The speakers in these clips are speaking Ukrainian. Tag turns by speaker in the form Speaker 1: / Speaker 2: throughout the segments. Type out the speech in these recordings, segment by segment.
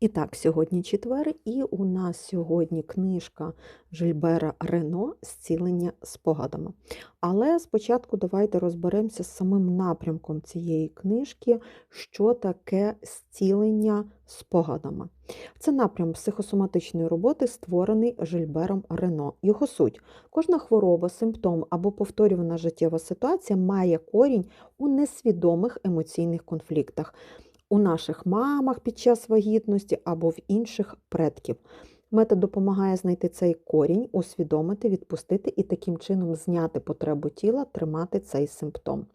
Speaker 1: І так, сьогодні четвер, і у нас сьогодні книжка Жильбера Рено Зцілення спогадами. Але спочатку давайте розберемося з самим напрямком цієї книжки, що таке зцілення спогадами. Це напрям психосоматичної роботи, створений Жильбером Рено. Його суть: кожна хвороба, симптом або повторювана життєва ситуація має корінь у несвідомих емоційних конфліктах у наших мамах під час вагітності або в інших предків. Метод допомагає знайти цей корінь, усвідомити, відпустити і таким чином зняти потребу тіла, тримати цей симптом.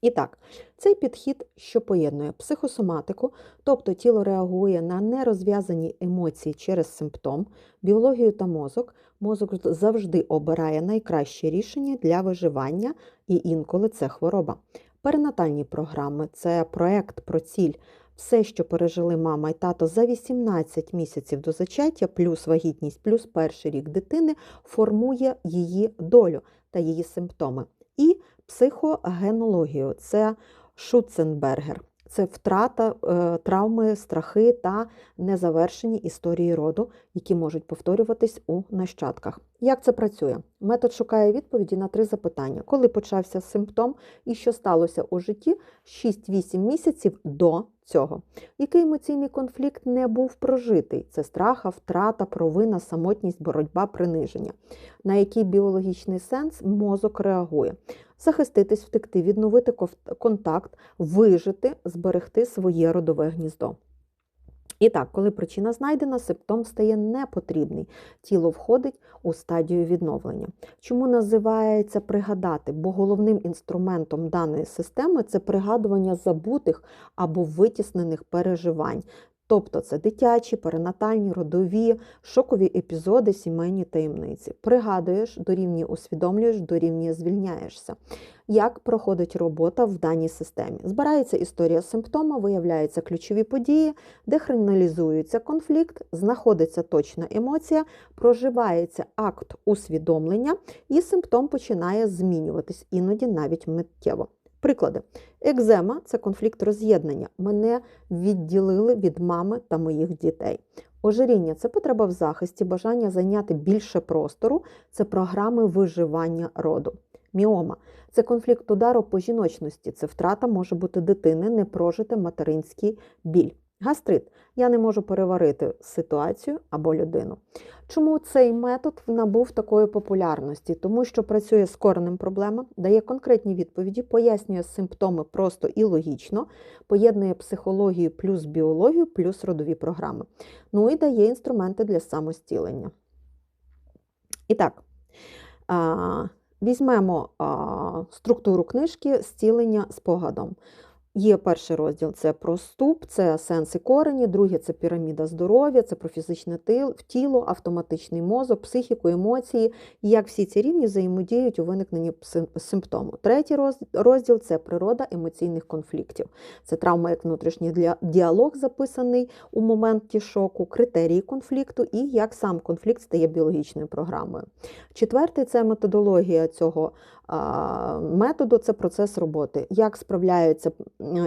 Speaker 1: І так, цей підхід, що поєднує психосоматику, тобто тіло реагує на нерозв'язані емоції через симптом, біологію та мозок. Мозок завжди обирає найкраще рішення для виживання, і інколи це хвороба. Перинатальні програми це проект про ціль. Все, що пережили мама і тато за 18 місяців до зачаття, плюс вагітність, плюс перший рік дитини, формує її долю та її симптоми. І психогенологію це Шуценбергер. Це втрата, е, травми, страхи та незавершені історії роду, які можуть повторюватись у нащадках. Як це працює? Метод шукає відповіді на три запитання: коли почався симптом і що сталося у житті 6-8 місяців до цього. Який емоційний конфлікт не був прожитий? Це страха, втрата, провина, самотність, боротьба, приниження. На який біологічний сенс мозок реагує? Захиститись, втекти, відновити контакт, вижити, зберегти своє родове гніздо. І так, коли причина знайдена, симптом стає непотрібний. Тіло входить у стадію відновлення. Чому називається пригадати? Бо головним інструментом даної системи це пригадування забутих або витіснених переживань. Тобто це дитячі, перинатальні, родові, шокові епізоди, сімейні таємниці. Пригадуєш, дорівнює усвідомлюєш, дорівнює звільняєшся. Як проходить робота в даній системі? Збирається історія симптома, виявляються ключові події, дехроналізується конфлікт, знаходиться точна емоція, проживається акт усвідомлення, і симптом починає змінюватись, іноді навіть миттєво. Приклади. Екзема це конфлікт роз'єднання. Мене відділили від мами та моїх дітей. Ожиріння це потреба в захисті, бажання зайняти більше простору, це програми виживання роду. Міома це конфлікт удару по жіночності, це втрата може бути дитини, не прожити материнський біль. Гастрит я не можу переварити ситуацію або людину. Чому цей метод набув такої популярності? Тому що працює з коренем проблеми, дає конкретні відповіді, пояснює симптоми просто і логічно, поєднує психологію плюс біологію, плюс родові програми. Ну і дає інструменти для самостілення. І так, візьмемо структуру книжки зцілення спогадом. Є перший розділ це про ступ, це сенси корені, другий це піраміда здоров'я, це про фізичне тіло, автоматичний мозок, психіку, емоції, і як всі ці рівні взаємодіють у виникненні симптому. Третій розділ це природа емоційних конфліктів. Це травма як внутрішній діалог, записаний у моменті шоку, критерії конфлікту і як сам конфлікт стає біологічною програмою. Четвертий це методологія цього методу це процес роботи. Як справляються,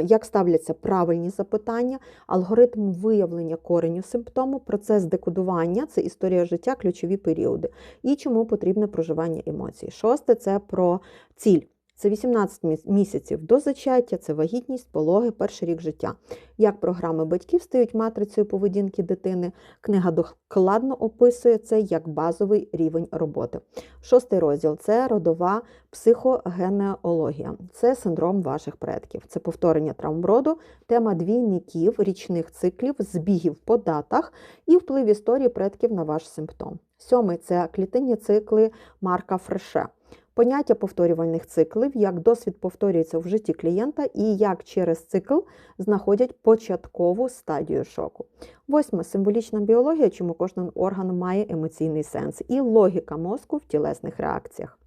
Speaker 1: як ставляться правильні запитання, алгоритм виявлення кореню симптому, процес декодування це історія життя, ключові періоди. І чому потрібне проживання емоцій. Шосте це про ціль. Це 18 місяців до зачаття, це вагітність, пологи, перший рік життя. Як програми батьків стають матрицею поведінки дитини, книга докладно описує це як базовий рівень роботи. Шостий розділ це родова психогенеологія, це синдром ваших предків, це повторення травм роду, тема двійників, річних циклів, збігів по датах і вплив історії предків на ваш симптом. Сьомий це клітинні цикли Марка Фреше. Поняття повторювальних циклів, як досвід повторюється в житті клієнта і як через цикл знаходять початкову стадію шоку. Восьме символічна біологія, чому кожен орган має емоційний сенс, і логіка мозку в тілесних реакціях.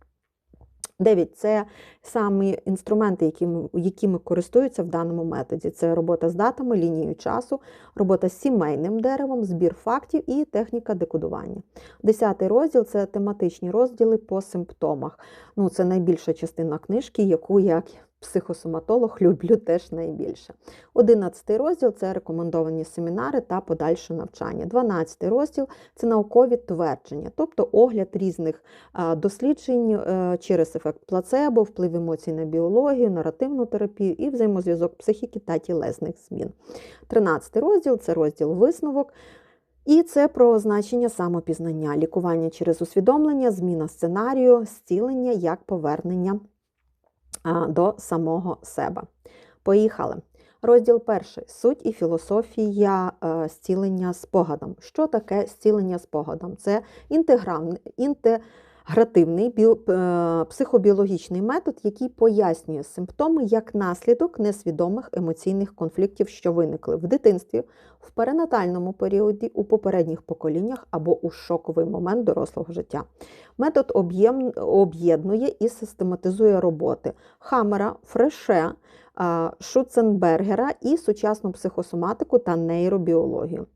Speaker 1: 9. Це самі інструменти, якими, якими користуються в даному методі. Це робота з датами, лінією часу, робота з сімейним деревом, збір фактів і техніка декодування. Десятий розділ це тематичні розділи по симптомах. Ну, Це найбільша частина книжки, яку, як психосоматолог люблю теж найбільше. 11 розділ це рекомендовані семінари та подальше навчання. 12 розділ це наукові твердження, тобто огляд різних досліджень е, через ефект плацебо, вплив емоцій на біологію, наративну терапію і взаємозв'язок психіки та тілесних змін. 13 розділ це розділ висновок. І це про значення самопізнання, лікування через усвідомлення, зміна сценарію, зцілення як повернення до самого себе. Поїхали. Розділ перший суть і філософія е, зцілення спогадом. Що таке зцілення спогадом? Це інтегральний, інтегративний е, психобіологічний метод, який пояснює симптоми як наслідок несвідомих емоційних конфліктів, що виникли в дитинстві, в перинатальному періоді, у попередніх поколіннях або у шоковий момент дорослого життя. Метод об'єднує і систематизує роботи Хамера, Фреше, Шуценбергера і сучасну психосоматику та нейробіологію.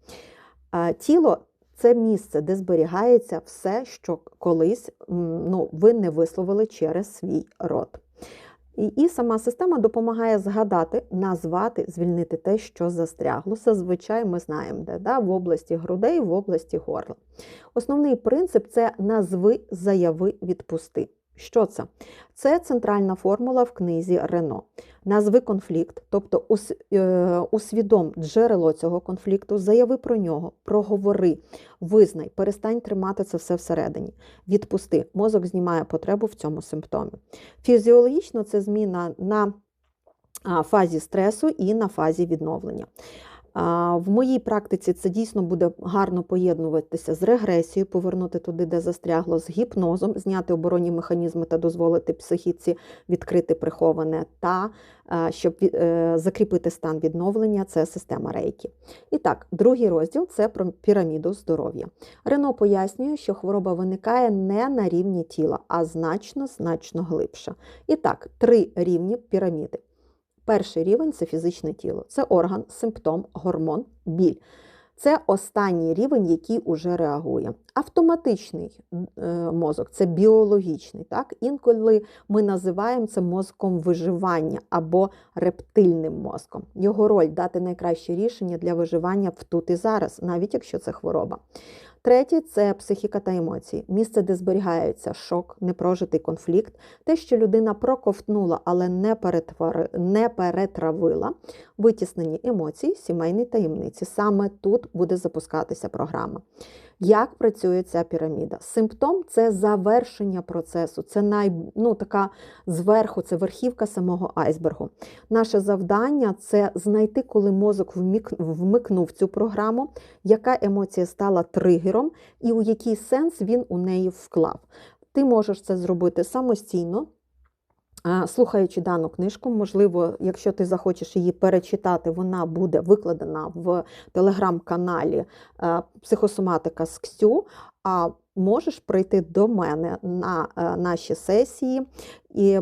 Speaker 1: Тіло це місце, де зберігається все, що колись ну, ви не висловили через свій рот. І, і сама система допомагає згадати, назвати, звільнити те, що застрягло. Зазвичай ми знаємо, де да? в області грудей, в області горла. Основний принцип це назви, заяви, відпусти. Що це? Це центральна формула в книзі Рено. Назви конфлікт, тобто е, усвідом джерело цього конфлікту, заяви про нього, проговори, визнай, перестань тримати це все всередині. Відпусти. Мозок знімає потребу в цьому симптомі. Фізіологічно це зміна на фазі стресу і на фазі відновлення. В моїй практиці це дійсно буде гарно поєднуватися з регресією, повернути туди, де застрягло, з гіпнозом, зняти оборонні механізми та дозволити психіці відкрити приховане, та щоб е, закріпити стан відновлення, це система рейки. І так, другий розділ це про піраміду здоров'я. Рено пояснює, що хвороба виникає не на рівні тіла, а значно, значно глибше. І так, три рівні піраміди. Перший рівень це фізичне тіло, це орган, симптом, гормон, біль. Це останній рівень, який уже реагує. Автоматичний е, мозок це біологічний. Так? Інколи ми називаємо це мозком виживання або рептильним мозком. Його роль дати найкраще рішення для виживання в тут і зараз, навіть якщо це хвороба. Третє це психіка та емоції, місце, де зберігається шок, непрожитий конфлікт, те, що людина проковтнула, але не перетвори, не перетравила, витіснені емоції, сімейні таємниці. Саме тут буде запускатися програма. Як працює ця піраміда? Симптом це завершення процесу, це най, ну, така зверху, це верхівка самого айсбергу. Наше завдання це знайти, коли мозок вмикнув цю програму, яка емоція стала тригером і у який сенс він у неї вклав. Ти можеш це зробити самостійно. Слухаючи дану книжку, можливо, якщо ти захочеш її перечитати, вона буде викладена в телеграм-каналі е, Психосоматика з Ксю. А можеш прийти до мене на е, наші сесії,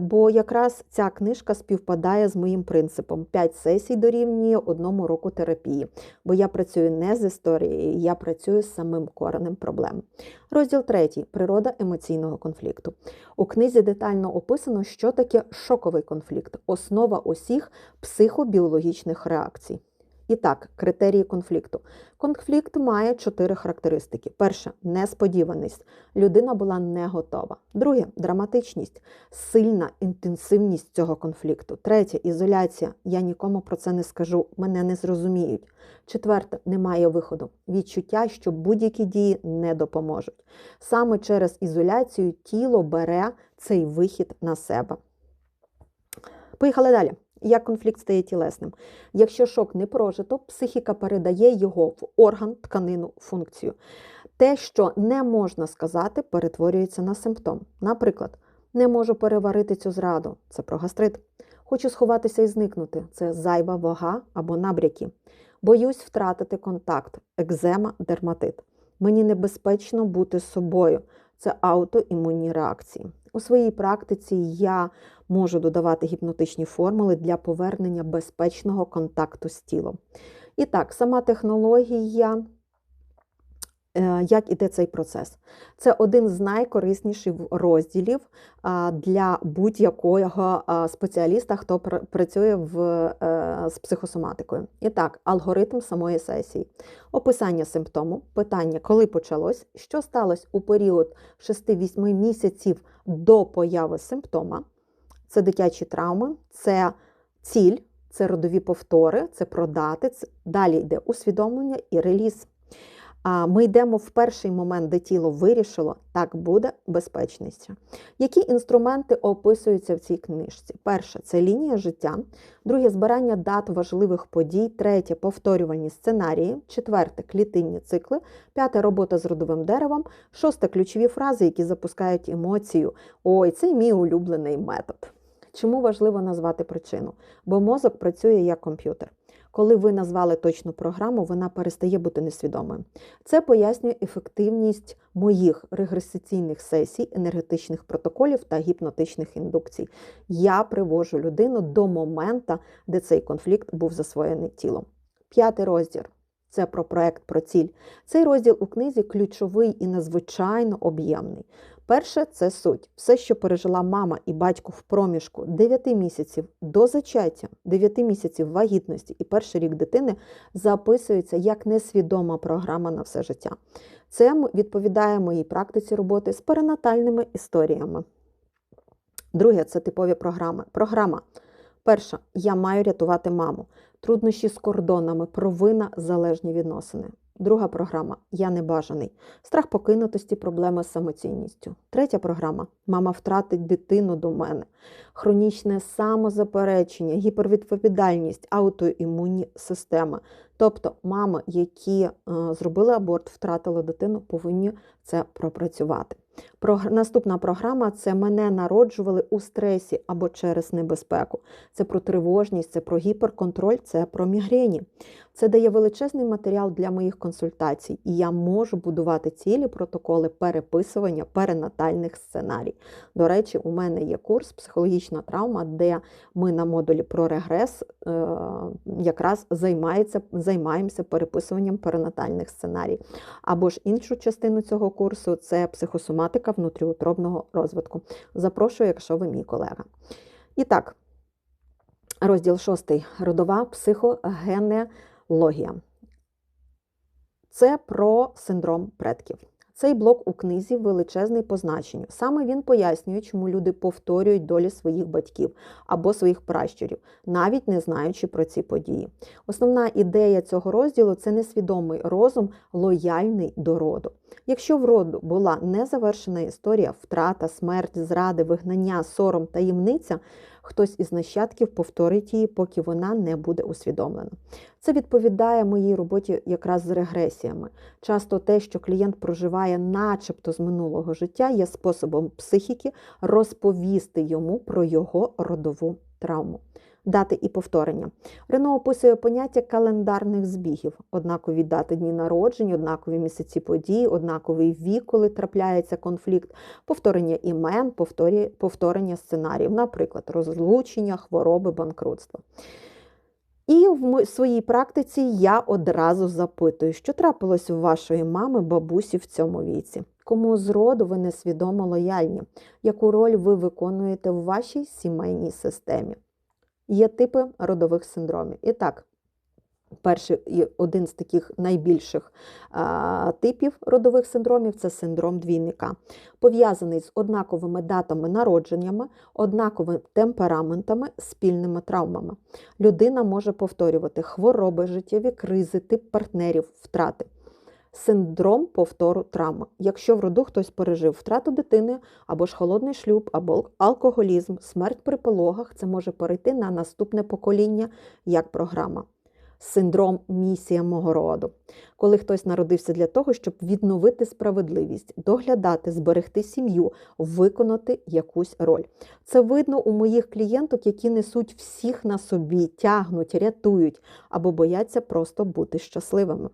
Speaker 1: бо якраз ця книжка співпадає з моїм принципом: 5 сесій дорівнює одному року терапії. Бо я працюю не з історією, я працюю з самим коренем проблем. Розділ 3. Природа емоційного конфлікту. У книзі детально описано, що таке шоковий конфлікт, основа усіх психобіологічних реакцій. І так, критерії конфлікту. Конфлікт має чотири характеристики. Перше несподіваність. Людина була не готова. Друге драматичність, сильна інтенсивність цього конфлікту. Третє ізоляція. Я нікому про це не скажу, мене не зрозуміють. Четверте немає виходу. Відчуття, що будь-які дії не допоможуть. Саме через ізоляцію тіло бере цей вихід на себе. Поїхали далі як конфлікт стає тілесним. Якщо шок не прожито, психіка передає його в орган, тканину, функцію. Те, що не можна сказати, перетворюється на симптом. Наприклад, не можу переварити цю зраду це про гастрит. Хочу сховатися і зникнути це зайва вага або набряки. Боюсь втратити контакт, екзема, дерматит. Мені небезпечно бути собою. Це аутоімунні реакції. У своїй практиці я можу додавати гіпнотичні формули для повернення безпечного контакту з тілом. І так, сама технологія Е, як іде цей процес? Це один з найкорисніших розділів для будь-якого спеціаліста, хто працює в, е, з психосоматикою. І так, алгоритм самої сесії, описання симптому, питання, коли почалось, що сталося у період 6-8 місяців до появи симптома. Це дитячі травми, це ціль, це родові повтори, це продати. Далі йде усвідомлення і реліз. Ми йдемо в перший момент, де тіло вирішило, так буде безпечніше. Які інструменти описуються в цій книжці? Перше це лінія життя, друге збирання дат важливих подій, третє повторювані сценарії, четверте клітинні цикли, п'яте робота з родовим деревом, шосте ключові фрази, які запускають емоцію. Ой, це мій улюблений метод. Чому важливо назвати причину? Бо мозок працює як комп'ютер. Коли ви назвали точну програму, вона перестає бути несвідомою. Це пояснює ефективність моїх регресаційних сесій, енергетичних протоколів та гіпнотичних індукцій. Я привожу людину до моменту, де цей конфлікт був засвоєний тілом. П'ятий розділ. Це про проект, про ціль. Цей розділ у книзі ключовий і надзвичайно об'ємний. Перше це суть. Все, що пережила мама і батько в проміжку 9 місяців до зачаття, 9 місяців вагітності і перший рік дитини записується як несвідома програма на все життя. Це відповідає моїй практиці роботи з перинатальними історіями. Друге це типові програми. Програма. Перша я маю рятувати маму. Труднощі з кордонами, провина, залежні відносини. Друга програма Я небажаний. Страх покинутості, проблеми з самоцінністю. Третя програма Мама втратить дитину до мене. Хронічне самозаперечення, гіпервідповідальність, аутоімунні системи. Тобто, мами, які е, зробили аборт, втратили дитину, повинні це пропрацювати. Про... Наступна програма це мене народжували у стресі або через небезпеку. Це про тривожність, це про гіперконтроль, це про мігрені. Це дає величезний матеріал для моїх консультацій, і я можу будувати цілі протоколи переписування перинатальних сценарій. До речі, у мене є курс психологічна травма, де ми на модулі про регрес е, якраз займається, займаємося переписуванням перинатальних сценарій. Або ж іншу частину цього курсу це психосоматика внутріутробного розвитку. Запрошую, якщо ви мій колега. І так, розділ шостий. Родова психогенеалогія. Це про синдром предків. Цей блок у книзі величезний по значенню. Саме він пояснює, чому люди повторюють долі своїх батьків або своїх пращурів, навіть не знаючи про ці події. Основна ідея цього розділу це несвідомий розум, лояльний до роду. Якщо в роду була незавершена історія, втрата, смерть, зради, вигнання, сором, таємниця, хтось із нащадків повторить її, поки вона не буде усвідомлена. Це відповідає моїй роботі якраз з регресіями. Часто те, що клієнт проживає, начебто з минулого життя, є способом психіки розповісти йому про його родову травму дати і повторення. Рено описує поняття календарних збігів, однакові дати дні народжень, однакові місяці подій, однаковий вік, коли трапляється конфлікт, повторення імен, повторення сценаріїв, наприклад, розлучення, хвороби, банкрутства. І в своїй практиці я одразу запитую, що трапилось у вашої мами, бабусі в цьому віці. Кому з роду ви несвідомо лояльні, яку роль ви виконуєте в вашій сімейній системі? Є типи родових синдромів. І так, перший і один з таких найбільших а, типів родових синдромів це синдром двійника, пов'язаний з однаковими датами народженнями, однаковими темпераментами, спільними травмами. Людина може повторювати хвороби, життєві кризи, тип партнерів, втрати синдром повтору травми. Якщо в роду хтось пережив втрату дитини, або ж холодний шлюб, або алкоголізм, смерть при пологах, це може перейти на наступне покоління як програма. Синдром місія мого роду, коли хтось народився для того, щоб відновити справедливість, доглядати, зберегти сім'ю, виконати якусь роль. Це видно у моїх клієнток, які несуть всіх на собі, тягнуть, рятують або бояться просто бути щасливими.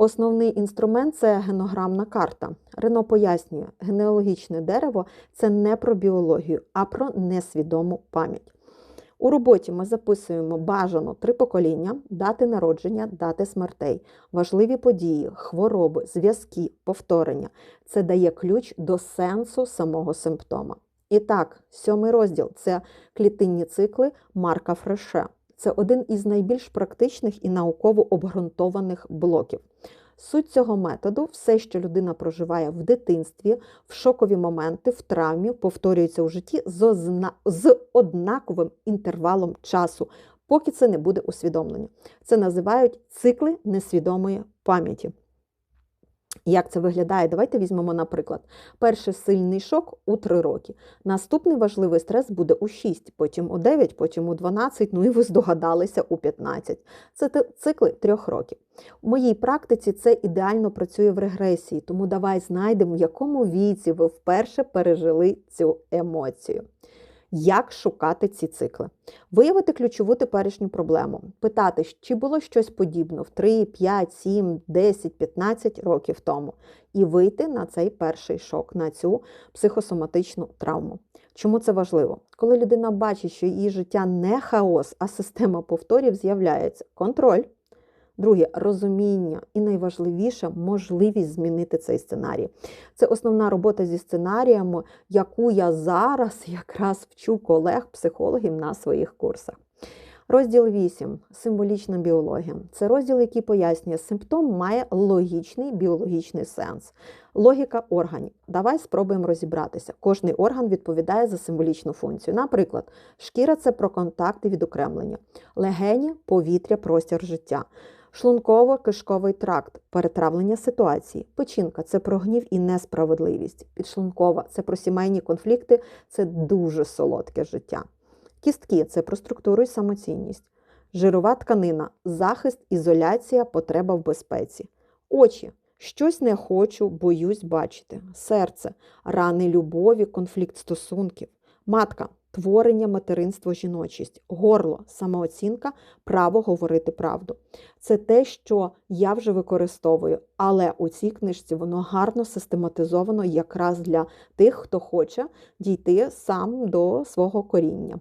Speaker 1: Основний інструмент це генограмна карта. Рено пояснює, генеалогічне дерево це не про біологію, а про несвідому пам'ять. У роботі ми записуємо бажано три покоління, дати народження, дати смертей, важливі події, хвороби, зв'язки, повторення. Це дає ключ до сенсу самого симптома. І так, сьомий розділ це клітинні цикли Марка Фреше. Це один із найбільш практичних і науково обґрунтованих блоків. Суть цього методу все, що людина проживає в дитинстві, в шокові моменти, в травмі, повторюється у житті з, однаковим інтервалом часу, поки це не буде усвідомлення. Це називають цикли несвідомої пам'яті. Як це виглядає? Давайте візьмемо, наприклад, перший сильний шок у 3 роки. Наступний важливий стрес буде у 6, потім у 9, потім у 12, ну і ви здогадалися у 15. Це цикли трьох років. У моїй практиці це ідеально працює в регресії, тому давай знайдемо, в якому віці ви вперше пережили цю емоцію. Як шукати ці цикли? Виявити ключову теперішню проблему, питати, чи було щось подібне в 3, 5, 7, 10, 15 років тому, і вийти на цей перший шок, на цю психосоматичну травму. Чому це важливо? Коли людина бачить, що її життя не хаос, а система повторів з'являється контроль. Друге розуміння і найважливіше можливість змінити цей сценарій. Це основна робота зі сценаріями, яку я зараз якраз вчу колег-психологів на своїх курсах. Розділ 8. Символічна біологія. Це розділ, який пояснює, симптом має логічний біологічний сенс. Логіка органів. Давай спробуємо розібратися. Кожний орган відповідає за символічну функцію. Наприклад, шкіра це про контакти відокремлення, легені повітря, простір життя. Шлунково-кишковий тракт перетравлення ситуації. Печінка це про гнів і несправедливість. Підшлункова це про сімейні конфлікти, це дуже солодке життя. Кістки це про структуру і самоцінність. Жирова тканина захист, ізоляція, потреба в безпеці. Очі щось не хочу, боюсь бачити. Серце рани любові, конфлікт стосунків. Матка творення, материнство, жіночість, горло, самооцінка, право говорити правду. Це те, що я вже використовую, але у цій книжці воно гарно систематизовано якраз для тих, хто хоче дійти сам до свого коріння.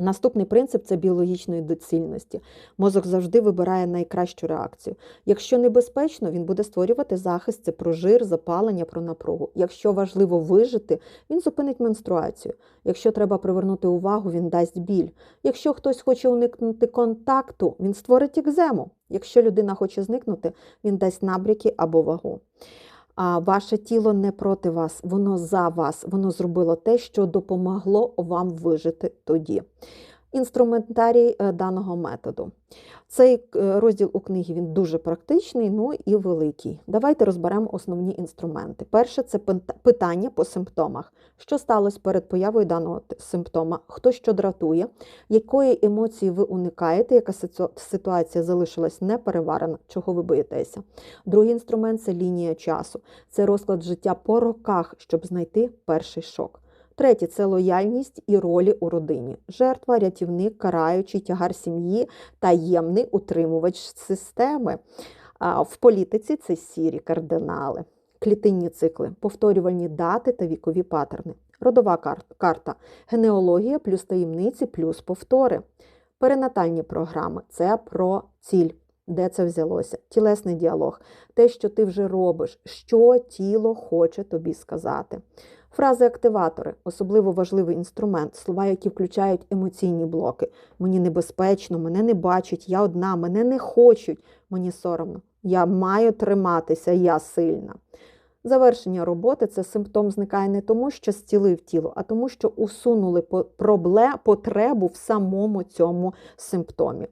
Speaker 1: Наступний принцип це біологічної доцільності. Мозок завжди вибирає найкращу реакцію. Якщо небезпечно, він буде створювати захист, це про жир, запалення, про напругу. Якщо важливо вижити, він зупинить менструацію. Якщо треба привернути увагу, він дасть біль. Якщо хтось хоче уникнути контакту, він створить екзему. Якщо людина хоче зникнути, він дасть набряки або вагу. А ваше тіло не проти вас, воно за вас, воно зробило те, що допомогло вам вижити тоді. Інструментарій е, даного методу. Цей е, розділ у книгі він дуже практичний, ну і великий. Давайте розберемо основні інструменти. Перше це питання по симптомах. Що сталося перед появою даного симптома? Хто що дратує, якої емоції ви уникаєте, яка ситуація залишилась непереварена, чого ви боїтеся? Другий інструмент це лінія часу. Це розклад життя по роках, щоб знайти перший шок. Третє це лояльність і ролі у родині. Жертва, рятівник, караючий, тягар сім'ї, таємний утримувач системи. В політиці це сірі кардинали, клітинні цикли, повторювальні дати та вікові паттерни. Родова карта, генеалогія плюс таємниці, плюс повтори. Перинатальні програми це про ціль. Де це взялося? Тілесний діалог, те, що ти вже робиш, що тіло хоче тобі сказати. Фрази-активатори особливо важливий інструмент, слова, які включають емоційні блоки. Мені небезпечно, мене не бачать, я одна, мене не хочуть, мені соромно. Я маю триматися, я сильна. Завершення роботи це симптом зникає не тому, що зцілив тіло, а тому, що усунули потребу в самому цьому симптомі.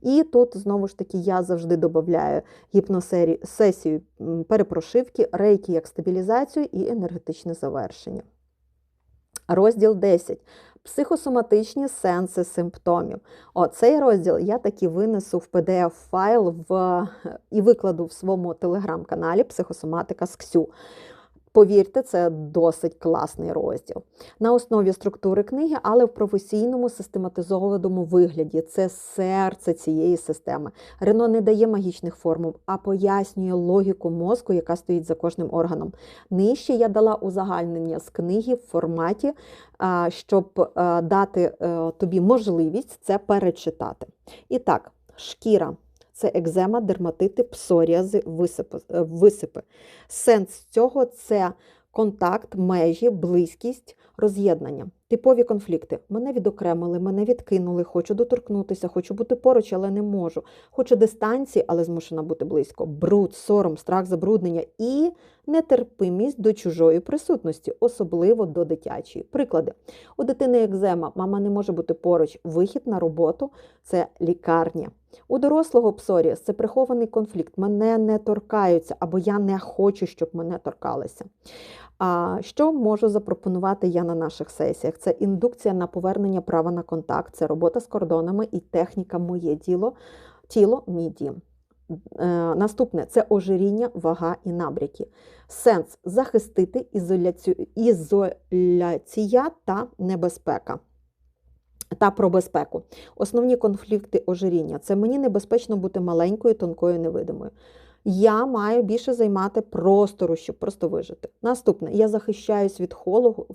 Speaker 1: І тут, знову ж таки, я завжди додаю гіпносесію перепрошивки, рейки як стабілізацію і енергетичне завершення. Розділ 10. Психосоматичні сенси симптомів. Оцей розділ я таки винесу в PDF-файл в... і викладу в своєму телеграм-каналі Психосоматика з Ксю. Повірте, це досить класний розділ. На основі структури книги, але в професійному систематизованому вигляді. Це серце цієї системи. Рено не дає магічних формул, а пояснює логіку мозку, яка стоїть за кожним органом. Нижче я дала узагальнення з книги в форматі, щоб дати е, тобі можливість це перечитати. І так, шкіра це екзема, дерматити, псоріази, висипи. Е, висипи. Сенс цього це контакт, межі, близькість, роз'єднання. Типові конфлікти. Мене відокремили, мене відкинули, хочу доторкнутися, хочу бути поруч, але не можу. Хочу дистанції, але змушена бути близько. Бруд, сором, страх, забруднення і нетерпимість до чужої присутності, особливо до дитячої. Приклади: у дитини екзема, мама не може бути поруч, вихід на роботу це лікарня. У дорослого псоріас це прихований конфлікт. Мене не торкаються, або я не хочу, щоб мене торкалися. А що можу запропонувати я на наших сесіях? Це індукція на повернення права на контакт, це робота з кордонами і техніка Моє діло, тіло, мій дім. Е, наступне це ожиріння, вага і набряки. Сенс захистити ізоляцію, ізоляція та небезпека. Та про безпеку. Основні конфлікти ожиріння це мені небезпечно бути маленькою, тонкою, невидимою я маю більше займати простору, щоб просто вижити. Наступне, я захищаюсь від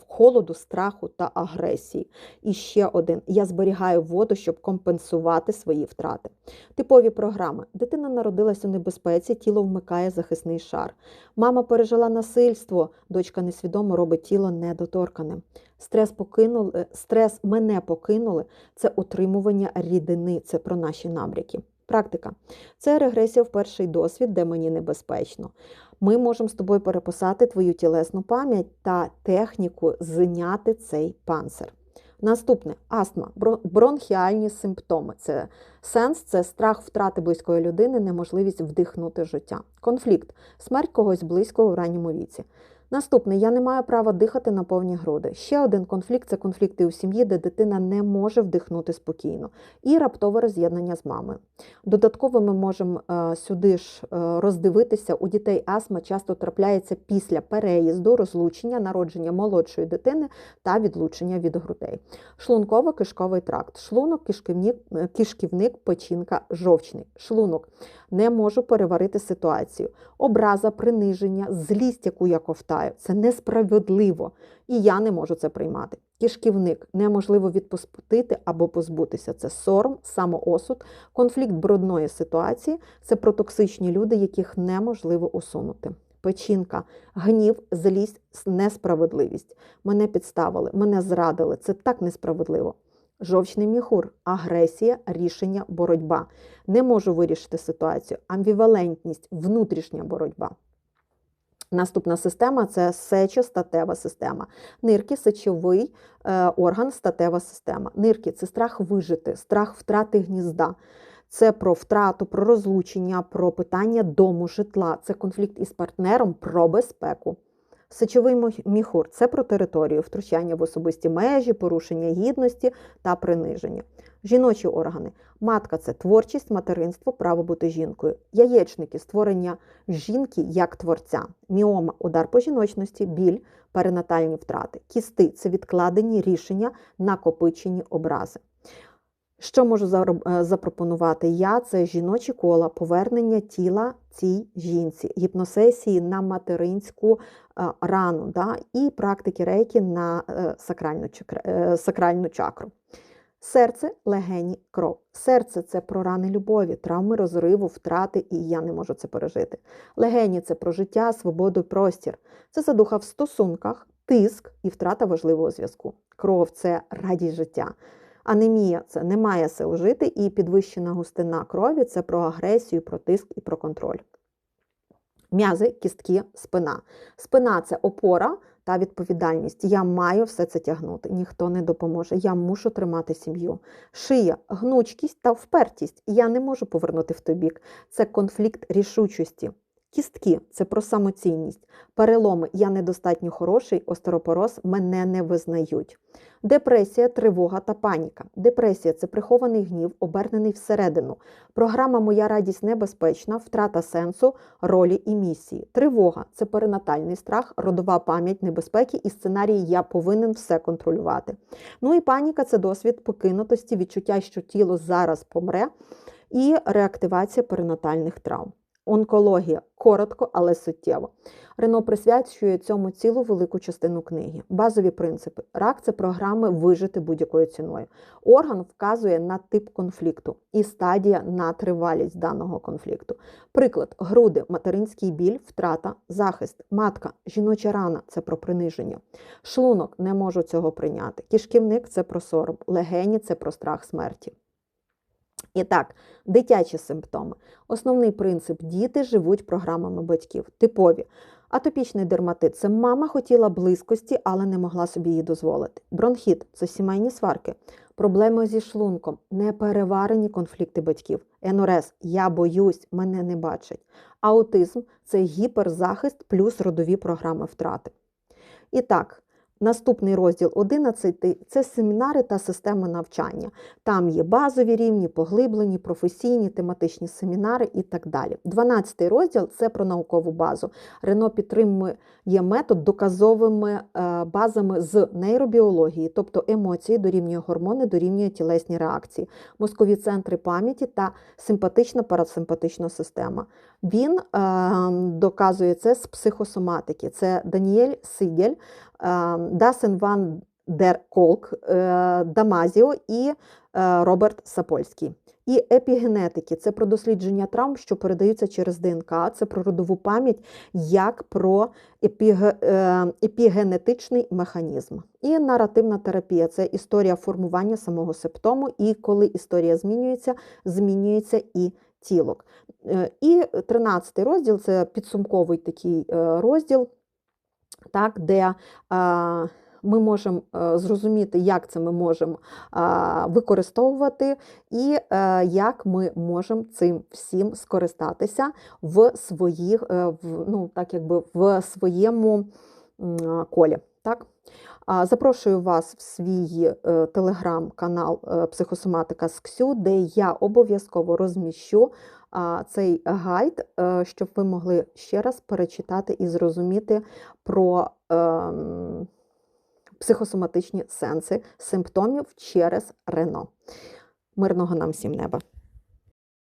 Speaker 1: холоду, страху та агресії. І ще один: я зберігаю воду, щоб компенсувати свої втрати. Типові програми. Дитина народилась у небезпеці, тіло вмикає захисний шар. Мама пережила насильство, дочка несвідомо робить тіло недоторканим. Стрес покинули, стрес мене покинули це утримування рідини, це про наші набряки. Практика це регресія в перший досвід, де мені небезпечно. Ми можемо з тобою переписати твою тілесну пам'ять та техніку зняти цей панцир. Наступне астма, бронхіальні симптоми. Це сенс, це страх втрати близької людини, неможливість вдихнути життя. Конфлікт, смерть когось близького в ранньому віці. Наступне, я не маю права дихати на повні груди. Ще один конфлікт це конфлікти у сім'ї, де дитина не може вдихнути спокійно, і раптове роз'єднання з мамою. Додатково ми можемо е, сюди ж е, роздивитися, у дітей астма часто трапляється після переїзду, розлучення, народження молодшої дитини та відлучення від грудей. Шлунково-кишковий тракт, шлунок, кишківник, е, кишківник, печінка, жовчний. Шлунок не можу переварити ситуацію. Образа, приниження, злість, яку я ковтаю, це несправедливо, і я не можу це приймати. Кишківник неможливо відпустити або позбутися. Це сором, самоосуд, конфлікт брудної ситуації, це про токсичні люди, яких неможливо усунути. Печінка, гнів, злість, несправедливість. Мене підставили, мене зрадили. Це так несправедливо. Жовчний міхур, агресія, рішення, боротьба. Не можу вирішити ситуацію. Амбівалентність, внутрішня боротьба. Наступна система це сечостатева система. Нирки сечовий е, орган, статева система. Нирки це страх вижити, страх втрати гнізда. Це про втрату, про розлучення, про питання дому, житла, це конфлікт із партнером, про безпеку. Сечовий міхур це про територію, втручання в особисті межі, порушення гідності та приниження. Жіночі органи. Матка це творчість, материнство, право бути жінкою. Яєчники створення жінки як творця. Міома удар по жіночності, біль, перинатальні втрати. Кісти це відкладені рішення, накопичені образи. Що можу е, запропонувати я? Це жіночі кола, повернення тіла цій жінці, гіпносесії на материнську е, рану да, і практики рейки на е, сакральну, сакральну чакру. Серце, легені, кров. Серце це про рани любові, травми розриву, втрати, і я не можу це пережити. Легені це про життя, свободу, простір. Це задуха в стосунках, тиск і втрата важливого зв'язку. Кров це радість життя. Анемія це немає сил жити, і підвищена густина крові це про агресію, про тиск і про контроль. М'язи, кістки, спина. Спина це опора та відповідальність. Я маю все це тягнути, ніхто не допоможе. Я мушу тримати сім'ю. Шия, гнучкість та впертість. Я не можу повернути в той бік. Це конфлікт рішучості. Кістки це про самоцінність. Переломи я недостатньо хороший, остеропороз мене не визнають. Депресія, тривога та паніка. Депресія це прихований гнів, обернений всередину. Програма Моя радість небезпечна, втрата сенсу, ролі і місії. Тривога це перинатальний страх, родова пам'ять небезпеки і сценарій Я повинен все контролювати. Ну і паніка це досвід покинутості, відчуття, що тіло зараз помре, і реактивація перинатальних травм. Онкологія коротко, але суттєво. Рено присвячує цьому цілу велику частину книги. Базові принципи. Рак це програми вижити будь-якою ціною. Орган вказує на тип конфлікту і стадія на тривалість даного конфлікту. Приклад: груди, материнський біль, втрата, захист, матка, жіноча рана це про приниження. Шлунок не можу цього прийняти. Кишківник це про сором, легені це про страх смерті. І так, дитячі симптоми. Основний принцип діти живуть програмами батьків. Типові. Атопічний дерматит це мама хотіла близькості, але не могла собі її дозволити. Бронхіт це сімейні сварки, проблеми зі шлунком, непереварені конфлікти батьків. НРС я боюсь, мене не бачать. Аутизм це гіперзахист плюс родові програми втрати. І так, Наступний розділ 11 це семінари та системи навчання. Там є базові рівні, поглиблені, професійні, тематичні семінари і так далі. 12 розділ це про наукову базу. Рено підтримує метод доказовими е, базами з нейробіології, тобто емоції дорівнює гормони, дорівнює тілесні реакції, мозкові центри пам'яті та симпатична парасимпатична система. Він е, доказує це з психосоматики. Це Даніель Сигель. Дасен Ван Дер Колк, е, Дамазіо і е, Роберт Сапольський. І епігенетики це про дослідження травм, що передаються через ДНК, це про родову пам'ять, як про епіге, епігенетичний механізм. І наративна терапія це історія формування самого симптому, і коли історія змінюється, змінюється і тілок. Е, і 13 розділ це підсумковий такий розділ так, де ми можемо е, зрозуміти, як це ми можемо використовувати, і е, як ми можемо цим всім скористатися в своїх, е, ну, так якби в своєму колі. Так? Запрошую вас в свій телеграм-канал Психосоматика з Ксю, де я обов'язково розміщу цей гайд, е, щоб ви могли ще раз перечитати і зрозуміти про ем, психосоматичні сенси симптомів через Рено. Мирного нам всім неба!